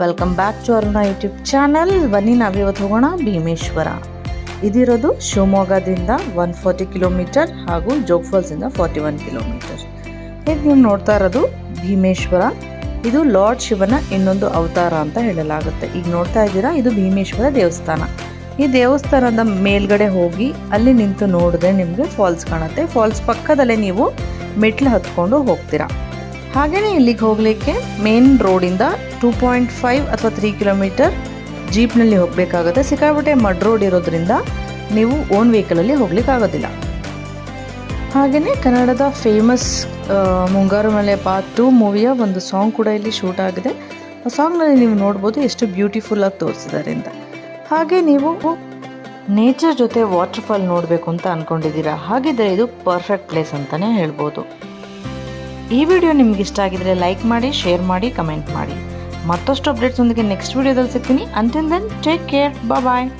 Welcome back to Aruna YouTube channel ಬನ್ನಿ ನಾವಿವತ್ತು ಹೋಗೋಣ ಭೀಮೇಶ್ವರ. ಇದಿರೋದು ಶಿವಮೊಗ್ಗದಿಂದ ಒನ್ ಫೋರ್ಟಿ ಕಿಲೋಮೀಟರ್ ಹಾಗೂ ಜೋಗ್ ಫಾಲ್ಸಿಂದ ಫಾರ್ಟಿ ಒನ್ ಕಿಲೋಮೀಟರ್ ಈಗ ನೀವು ನೋಡ್ತಾ ಇರೋದು ಭೀಮೇಶ್ವರ? ಇದು ಲಾರ್ಡ್ ಶಿವನ ಇನ್ನೊಂದು ಅವತಾರ ಅಂತ ಹೇಳಲಾಗುತ್ತೆ. ಈಗ ನೋಡ್ತಾ ಇದ್ದೀರಾ? ಇದು ಭೀಮೇಶ್ವರ ದೇವಸ್ಥಾನ. ಈ ದೇವಸ್ಥಾನದ ಮೇಲ್ಗಡೆ ಹೋಗಿ ಅಲ್ಲಿ ನಿಂತು ನೋಡಿದ್ರೆ ನಿಮಗೆ ಫಾಲ್ಸ್ ಕಾಣುತ್ತೆ. ಫಾಲ್ಸ್ ಪಕ್ಕದಲ್ಲೇ ನೀವು ಮೆಟ್ಲು ಹತ್ಕೊಂಡು ಹೋಗ್ತೀರಾ. ಹಾಗೆಯೇ ಇಲ್ಲಿಗೆ ಹೋಗಲಿಕ್ಕೆ ಮೇನ್ ರೋಡಿಂದ ಟೂ ಪಾಯಿಂಟ್ ಫೈವ್ ಅಥವಾ ತ್ರೀ ಕಿಲೋಮೀಟರ್ ಜೀಪ್ನಲ್ಲಿ ಹೋಗಬೇಕಾಗುತ್ತೆ. ಸಿಕ್ಕಾಪಟ್ಟೆ ಮಡ್ ರೋಡ್ ಇರೋದ್ರಿಂದ ನೀವು ಓನ್ ವೆಹಿಕಲಲ್ಲಿ ಹೋಗ್ಲಿಕ್ಕಾಗೋದಿಲ್ಲ. ಹಾಗೆಯೇ ಕನ್ನಡದ ಫೇಮಸ್ ಮುಂಗಾರು ಮಳೆ ಪಾರ್ಟ್ ಟು ಮೂವಿಯ ಒಂದು ಸಾಂಗ್ ಕೂಡ ಇಲ್ಲಿ ಶೂಟ್ ಆಗಿದೆ. ಆ ಸಾಂಗ್ನಲ್ಲಿ ನೀವು ನೋಡ್ಬೋದು ಎಷ್ಟು ಬ್ಯೂಟಿಫುಲ್ ಆಗಿ ತೋರಿಸಿದ್ದಾರೆ ಅಂತ. ಹಾಗೆ ನೀವು ನೇಚರ್ ಜೊತೆ ವಾಟರ್ಫಾಲ್ ನೋಡಬೇಕು ಅಂತ ಅಂದ್ಕೊಂಡಿದ್ದೀರಾ ಹಾಗಿದ್ರೆ ಇದು ಪರ್ಫೆಕ್ಟ್ ಪ್ಲೇಸ್ ಅಂತಲೇ ಹೇಳ್ಬೋದು. ಈ ವಿಡಿಯೋ ನಿಮ್ಗೆ ಇಷ್ಟ ಆಗಿದ್ರೆ ಲೈಕ್ ಮಾಡಿ ಶೇರ್ ಮಾಡಿ ಕಮೆಂಟ್ ಮಾಡಿ. ಮತ್ತಷ್ಟು ಅಪ್ಡೇಟ್ಸ್ ಒಂದಿಗೆ ನೆಕ್ಸ್ಟ್ ವಿಡಿಯೋದಲ್ಲಿ ಸಿಗ್ತೀನಿ. Until then take care bye